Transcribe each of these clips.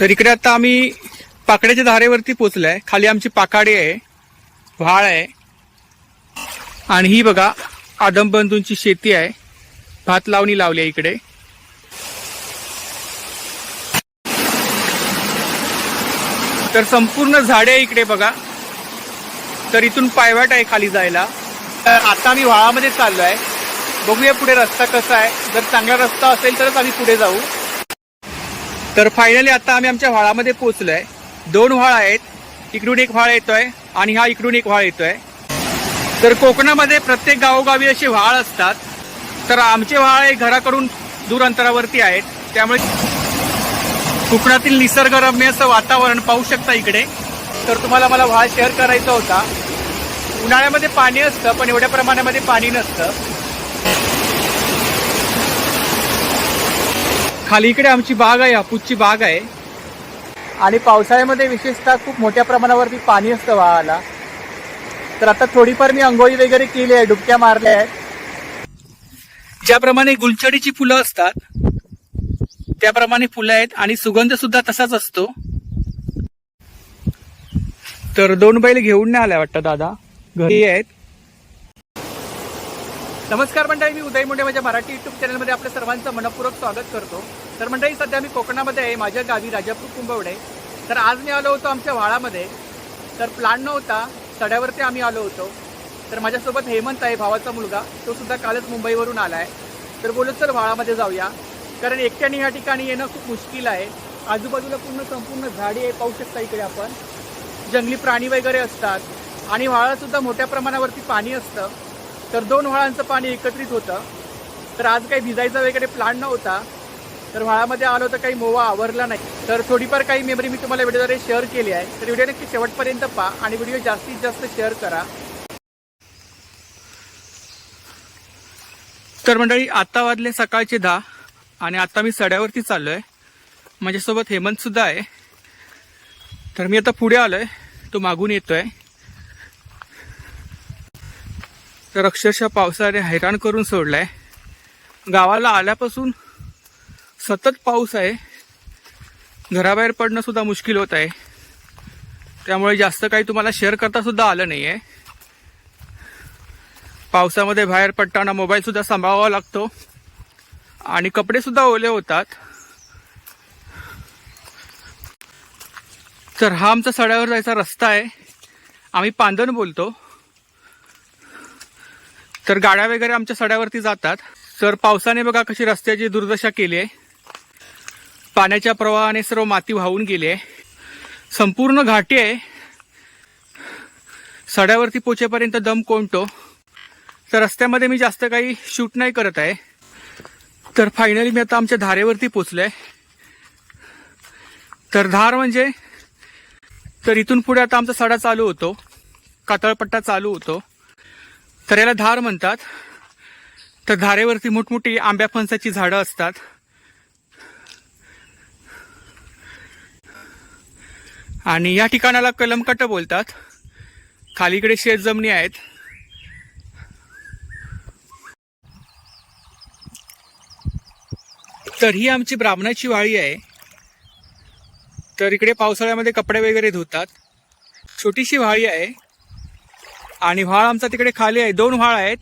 तर इकडे आता आम्ही पाकड्याच्या धारेवरती पोचलो आहे खाली आमची पाकाडी आहे व्हाळ आहे. आणि ही बघा आदमबंधूंची शेती आहे. भात लावणी लावली आहे इकडे. तर संपूर्ण झाडे आहे इकडे बघा. तर इथून पायवाट आहे खाली जायला. तर आता आम्ही व्हाळामध्ये चाललो आहे बघूया पुढे रस्ता कसा आहे. जर चांगला रस्ता असेल तरच आम्ही पुढे जाऊ. तर फायनली आता आम्ही आमच्या व्हाळामध्ये पोहोचलोय. दोन व्हाळ आहेत. इकडून एक व्हाळ येतोय आणि हा इकडून एक व्हाळ येतोय. तर कोकणामध्ये प्रत्येक गावोगावी असे व्हाळ असतात. तर आमचे व्हाळ हे घराकडून दूर अंतरावरती आहेत. त्यामुळे कोकणातील निसर्गरम्य असं वातावरण पाहू शकता इकडे. तर तुम्हाला मला व्हाळ शेअर करायचा होता. उन्हाळ्यामध्ये पाणी असतं पण एवढ्या प्रमाणामध्ये पाणी नसतं. खाली इकडे आमची बाग आहे हापूसची बाग आहे. आणि पावसाळ्यामध्ये विशेषतः खूप मोठ्या प्रमाणावरती पाणी असतं वाहाला तर आता थोडीफार मी अंघोळी वगैरे केली आहे डुबक्या मारल्या आहेत. ज्याप्रमाणे गुलछडीची फुलं असतात त्याप्रमाणे फुलं आहेत आणि सुगंध सुद्धा तसाच असतो. तर दोन बैल घेऊन नाही आल्या वाटतं दादा? घरी आहेत. नमस्कार मंडळी मी उदय मुंडे माझ्या मराठी युट्यूब चॅनलमध्ये आपल्या सर्वांचं मनपूर्वक स्वागत करतो. तर मंडळी सध्या मी कोकणामध्ये आहे माझ्या गावी राजापूर कुंभवडे. तर आज मी आलो होतो आमच्या वाळामध्ये तर प्लान नव्हता सड्यावरती आम्ही आलो होतो. तर माझ्यासोबत हेमंत आहे भावाचा मुलगा. तो सुद्धा कालच मुंबईवरून आला आहे तर बोलत सर वाळामध्ये जाऊया. कारण एकट्याने या ठिकाणी येणं खूप मुश्किल आहे. आजूबाजूला पूर्ण संपूर्ण झाडी आहे पाहू शकता इकडे आपण. जंगली प्राणी वगैरे असतात. आणि वाळासुद्धा मोठ्या प्रमाणावरती पाणी असतं. तर दोन व्हाळांचं पाणी एकत्रित होतं. तर आज काही भिजायचा वगैरे प्लॅन नव्हता. तर व्हाळामध्ये आलो तर काही मोवा आवरला नाही. तर थोडीफार काही मेमरी मी तुम्हाला व्हिडिओद्वारे शेअर केली आहे. तर व्हिडिओ नक्की शेवटपर्यंत पहा आणि व्हिडिओ जास्तीत जास्त शेअर करा. तर मंडळी आता वाजले सकाळचे दहा आणि आता मी सड्यावरती आहे माझ्यासोबत हेमंत सुद्धा आहे. तर मी आता पुढे आलोय. तो मागून येतोय. तर अक्षरशः पावसाने हैराण करून सोडलाय. गावाला आल्यापासून सतत पाऊस आहे. घराबाहेर पडणं सुद्धा मुश्किल होत आहे. त्यामुळे जास्त काही तुम्हाला शेअर करता सुद्धा आलं नाही आहे पावसामध्ये बाहेर पडताना मोबाईल सुद्धा सांभाळावा लागतो. आणि कपडे सुद्धा ओले होतात. तर हा आमचा सड्यावर जायचा रस्ता आहे. आम्ही पांदन बोलतो. तर गाड्या वगैरे आमच्या सड्यावरती जातात. तर पावसाने बघा कशी रस्त्याची दुर्दशा केली आहे. पाण्याच्या प्रवाहाने सर्व माती वाहून गेली आहे. संपूर्ण घाटी आहे. सड्यावरती पोचेपर्यंत दम कोणतो तर रस्त्यामध्ये मी जास्त काही शूट नाही करत आहे. तर फायनली मी आता आमच्या धारेवरती पोचलोय. तर धार म्हणजे तर इथून पुढे आता आमचा सडा चालू होतो. कातळपट्टा चालू होतो. तर याला धार म्हणतात. तर धारेवरती मोठमोठी आंब्या फणसाची झाडं असतात. आणि या ठिकाणाला कलमकट बोलतात. खालीकडे शेत जमिनी आहेत. तर ही आमची ब्राह्मणाची वाळी आहे. तर इकडे पावसाळ्यामध्ये कपडे वगैरे धुतात. छोटीशी वाळी आहे. आणि व्हाळ आमचा तिकडे खाली आहे. दोन व्हाळ आहेत.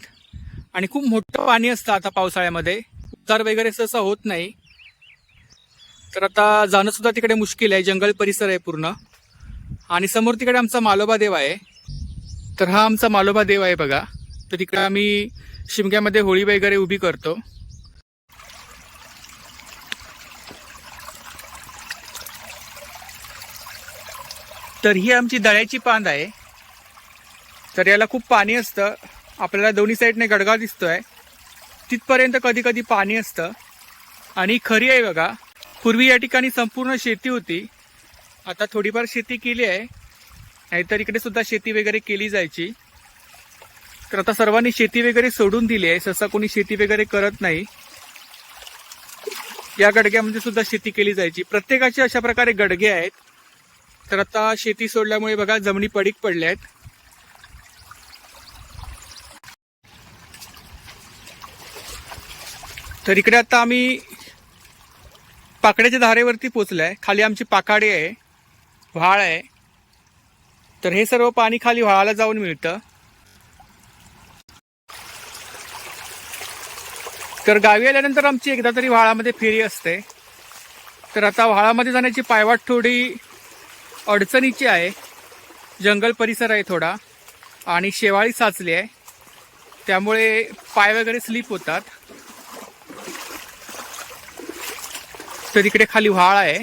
आणि खूप मोठं पाणी असतं आता पावसाळ्यामध्ये. उतार वगैरे तसं होत नाही. तर आता जाणं सुद्धा तिकडे मुश्किल आहे. जंगल परिसर आहे पूर्ण. आणि समोर तिकडे आमचा मालोबा देव आहे. तर हा आमचा मालोबा देव आहे बघा. तर तिकडे आम्ही शिमग्यामध्ये होळी वगैरे उभी करतो. तर ही आमची दळ्याची पांद आहे. तर याला खूप पाणी असतं. आपल्याला दोन्ही साईडने गडगा दिसतोय. तिथपर्यंत कधी कधी पाणी असतं. आणि खरी आहे बघा पूर्वी या ठिकाणी संपूर्ण शेती होती. आता थोडीफार शेती केली आहे. नाहीतर इकडे सुद्धा शेती वगैरे केली जायची. तर आता सर्वांनी शेती वगैरे सोडून दिली आहे. सहसा कोणी शेती वगैरे करत नाही. या गडग्यामध्ये सुद्धा शेती केली जायची. प्रत्येकाचे अशा प्रकारे गडगे आहेत. तर आता शेती सोडल्यामुळे बघा जमिनी पडीक पडल्या आहेत तर इकडे आता आम्ही पाकड्याच्या धारेवरती पोचलाय. खाली आमची पाकाडी आहे व्हाळ आहे. तर हे सर्व पाणी खाली व्हाळाला जाऊन मिळतं. तर गावी आल्यानंतर आमची एकदा तरी व्हाळामध्ये फेरी असते. तर आता व्हाळामध्ये जाण्याची पायवाट थोडी अडचणीची आहे. जंगल परिसर आहे थोडा आणि शेवाळी साचली आहे. त्यामुळे पाय वगैरे स्लिप होतात. तर इकडे खाली व्हाळ आहे.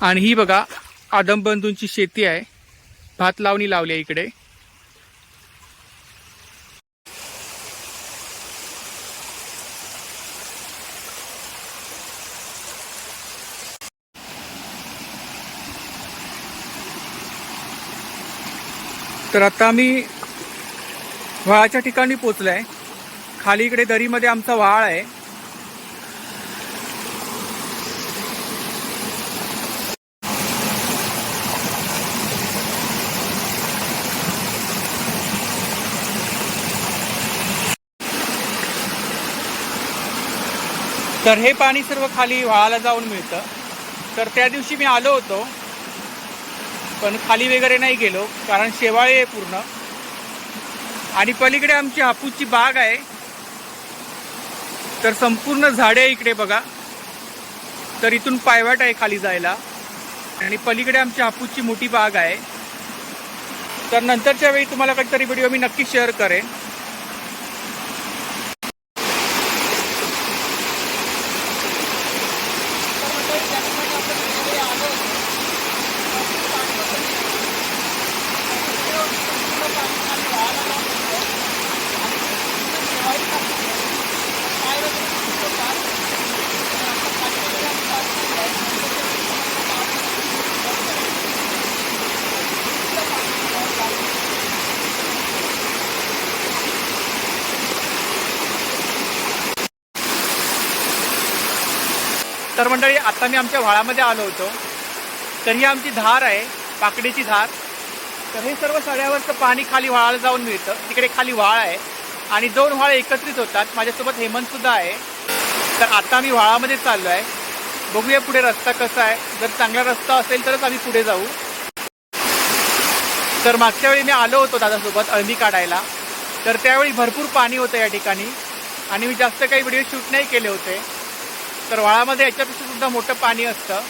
आणि ही बघा आदमबंधूंची शेती आहे. भात लावणी लावली आहे इकडे. तर आता आम्ही व्हाळाच्या ठिकाणी पोचलाय खाली इकडे दरीमध्ये आमचा व्हाळ आहे. तर हे पाणी सर्व खाली व्हाळाला जाऊन मिळतं. तर त्या दिवशी मी आलो होतो पण खाली वगैरे नाही गेलो कारण शेवाळे आहे पूर्ण. आणि पलीकडे आमची हापूसची बाग आहे. तर संपूर्ण झाडे आहे इकडे बघा. तर इथून पायवाट आहे खाली जायला. आणि पलीकडे आमची हापूसची मोठी बाग आहे. तर नंतरच्या वेळी तुम्हाला काहीतरी व्हिडिओ मी नक्की शेअर करेन. तर मंडळी आत्ता मी आमच्या व्हाळामध्ये आलो होतो. तर ही आमची धार आहे पाकडीची धार. तर हे सर्व सड्यावरचं पाणी खाली व्हाळाला जाऊन मिळतं. तिकडे खाली व्हाळ आहे आणि दोन व्हाळ एकत्रित होतात. माझ्यासोबत हेमंतसुद्धा आहे. तर आता मी व्हाळामध्ये चाललो आहे. बघूया पुढे रस्ता कसा आहे. जर चांगला रस्ता असेल तरच आम्ही पुढे जाऊ. तर मागच्या वेळी मी आलो होतो दादासोबत अळमी काढायला. तर त्यावेळी भरपूर पाणी होतं या ठिकाणी. आणि मी जास्त काही व्हिडिओ शूट नाही केले होते. तर व्हाळामध्ये याच्यापेक्षा सुद्धा मोठं पाणी असतं.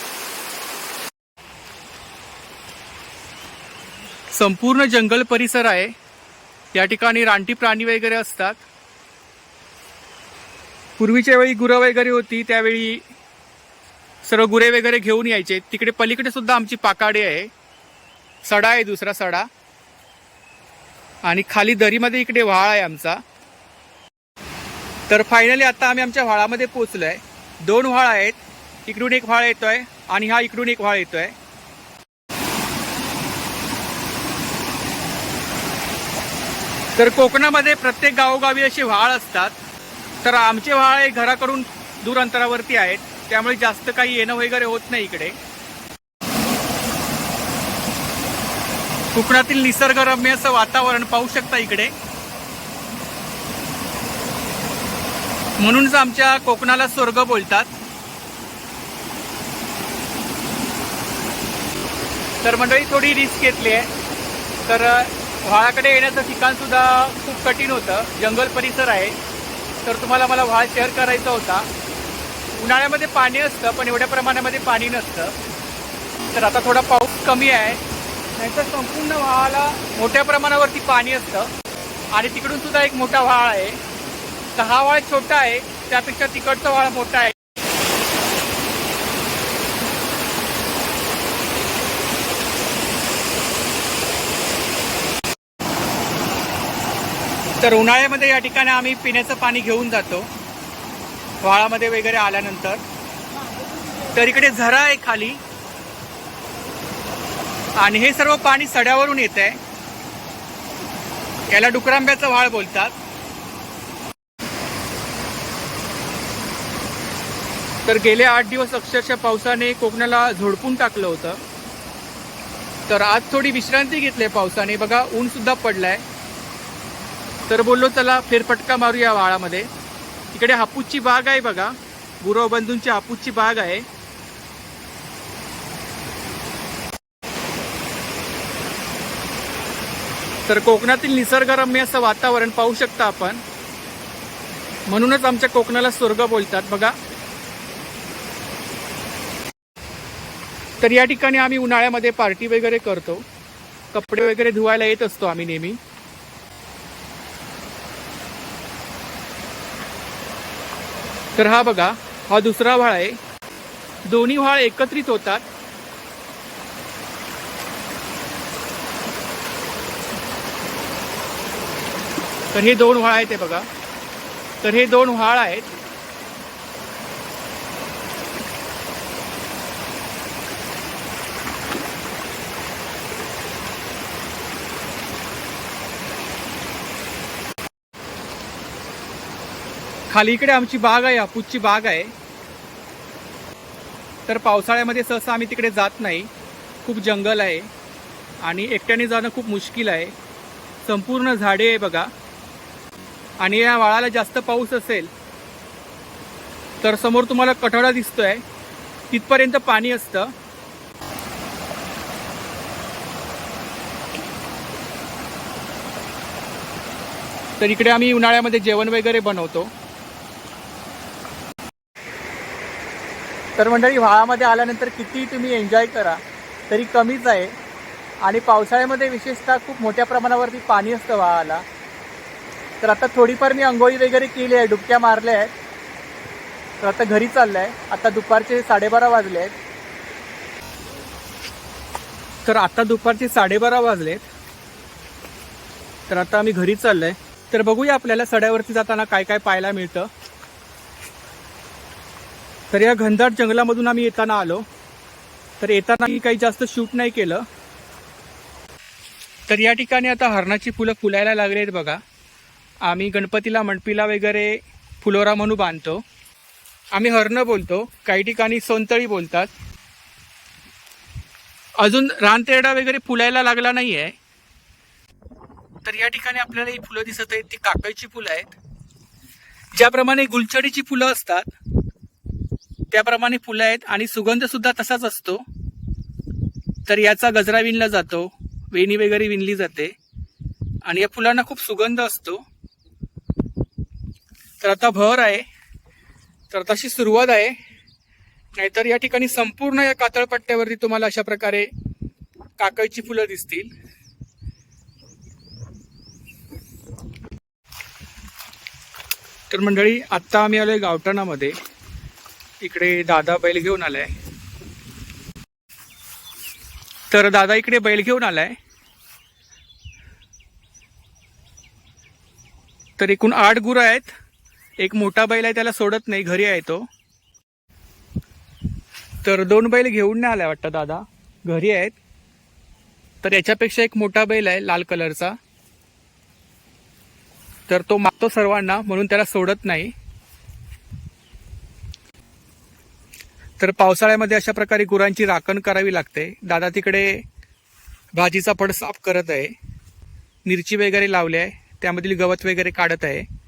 संपूर्ण जंगल परिसर आहे. या ठिकाणी रानटी प्राणी वगैरे असतात. पूर्वीच्या वेळी गुरं वगैरे होती त्यावेळी सर्व गुरे वगैरे घेऊन यायचे. तिकडे पलीकडे सुद्धा आमची पाकाडी आहे. सडा आहे दुसरा सडा. आणि खाली दरीमध्ये इकडे व्हाळ आहे आमचा. तर फायनली आता आम्ही आमच्या व्हाळामध्ये पोचलोय दोन व्हाळ आहेत. इकडून एक व्हाळ येतोय आणि हा इकडून एक व्हाळ येतोय. तर कोकणामध्ये प्रत्येक गावोगावी असे व्हाळ असतात. तर आमचे व्हाळ हे घराकडून दूर अंतरावरती आहेत. त्यामुळे जास्त काही येणं वगैरे होत नाही इकडे. कोकणातील निसर्गरम्य असं वातावरण पाहू शकता इकडे. म्हणूनच आमच्या कोकणाला स्वर्ग बोलतात. तर मंडळी थोडी रिस्क घेतली आहे. तर व्हाळाकडे येण्याचं ठिकाण सुद्धा खूप कठीण होतं. जंगल परिसर आहे. तर तुम्हाला मला व्हाळ शेअर करायचा होता. उन्हाळ्यामध्ये पाणी असतं पण एवढ्या प्रमाणामध्ये पाणी नसतं. तर आता थोडा पाऊस कमी आहे. नाहीतर संपूर्ण व्हाळाला मोठ्या प्रमाणावरती पाणी असतं. आणि तिकडून सुद्धा एक मोठा व्हाळ आहे. तर हा वाळ छोटा आहे त्यापेक्षा तिकडचा वाळ मोठा आहे. तर उन्हाळ्यामध्ये या ठिकाणी आम्ही पिण्याचं पाणी घेऊन जातो वाळामध्ये वगैरे आल्यानंतर. तर इकडे झरा आहे खाली. आणि हे सर्व पाणी सड्यावरून येत आहे याला डुकरांब्याचा वाळ बोलतात. तर गेले आठ दिवस अक्षरशः पावसाने कोकणाला झोडपून टाकलं होतं. तर आज थोडी विश्रांती घेतली पावसाने. बघा ऊनसुद्धा पडलाय. तर बोललो चला फेरफटका मारूया वाळामध्ये. इकडे हापूसची बाग आहे बघा. गुरव बंधूंची हापूसची बाग आहे. तर कोकणातील निसर्गरम्य असं वातावरण पाहू शकता आपण. म्हणूनच आमच्या कोकणाला स्वर्ग बोलतात. बघा तर या ठिकाणी आम्ही उन्हाळ्यामध्ये पार्टी वगैरे करतो. कपडे वगैरे धुवायला येत असतो आम्ही नेहमी. तर हा बघा हा दुसरा व्हाळ आहे. दोन्ही व्हाळ एकत्रित होतात. तर हे दोन व्हाळ आहेत ते बघा. तर हे दोन व्हाळ आहेत. खाली इकडे आमची बाग आहे हापूसची बाग आहे. तर पावसाळ्यामध्ये सहसा आम्ही तिकडे जात नाही. खूप जंगल आहे आणि एकट्याने जाणं खूप मुश्किल आहे. संपूर्ण झाडे आहे बघा. आणि या वाळाला जास्त पाऊस असेल तर समोर तुम्हाला कठोडा दिसतोय. तिथपर्यंत पाणी असतं. तर इकडे आम्ही उन्हाळ्यामध्ये जेवण वगैरे बनवतो. तर मंडळी व्हाळामध्ये आल्यानंतर किती तुम्ही एन्जॉय करा तरी कमीच आहे. आणि पावसाळ्यामध्ये विशेषतः खूप मोठ्या प्रमाणावरती पाणी असतं व्हाळाला. तर आता थोडीफार मी अंघोळी वगैरे केली आहे डुबक्या मारल्या आहेत. तर आता घरी चाललं आहे आता दुपारचे साडेबारा वाजले आहेत तर आता दुपारचे साडेबारा वाजलेत. तर आता आम्ही घरी चाललोय. तर बघूया आपल्याला सड्यावरती जाताना काय काय पाहायला मिळतं. तर या घनदाट जंगलामधून आम्ही येताना आलो. तर येताना मी काही जास्त शूट नाही केलं. तर या ठिकाणी आता हरणाची फुलं फुलायला लागली आहेत बघा. आम्ही गणपतीला मंडपीला वगैरे फुलोरा म्हणून बांधतो. आम्ही हरणं बोलतो काही ठिकाणी सोनतळी बोलतात. अजून रानतेरडा वगैरे फुलायला लागला नाही आहे तर या ठिकाणी आपल्याला ही फुलं दिसत आहेत ती काकळीची फुलं आहेत. ज्याप्रमाणे गुलछडीची फुलं असतात त्याप्रमाणे फुलं आहेत आणि सुगंध सुद्धा तसाच असतो. तर याचा गजरा विणला जातो वेणी वगैरे विणली जाते. आणि या फुलांना खूप सुगंध असतो. तर आता भर आहे. तर तशी सुरुवात आहे. नाहीतर या ठिकाणी संपूर्ण या कातळपट्ट्यावरती तुम्हाला अशा प्रकारे काकळची फुलं दिसतील. तर मंडळी आत्ता आम्ही आलोय गावठाणामध्ये. इकडे दादा बैल घेऊन आलाय. तर दादा इकडे बैल घेऊन आलाय. तर एकूण आठ गुरं आहेत. एक मोठा बैल आहे त्याला सोडत नाही घरी आहे तो. तर दोन बैल घेऊन नाही आलाय वाटतं दादा. घरी आहेत. तर याच्यापेक्षा एक मोठा बैल आहे लाल कलरचा. तर तो मागतो सर्वांना म्हणून त्याला सोडत नाही. तर पावसाळ्यामध्ये अशा प्रकारे गुरांची राखण करावी लागते. दादा तिकडे भाजीचा फड साफ करत आहे. मिरची वगैरे लावली आहे. त्यामधील गवत वगैरे काढत आहे.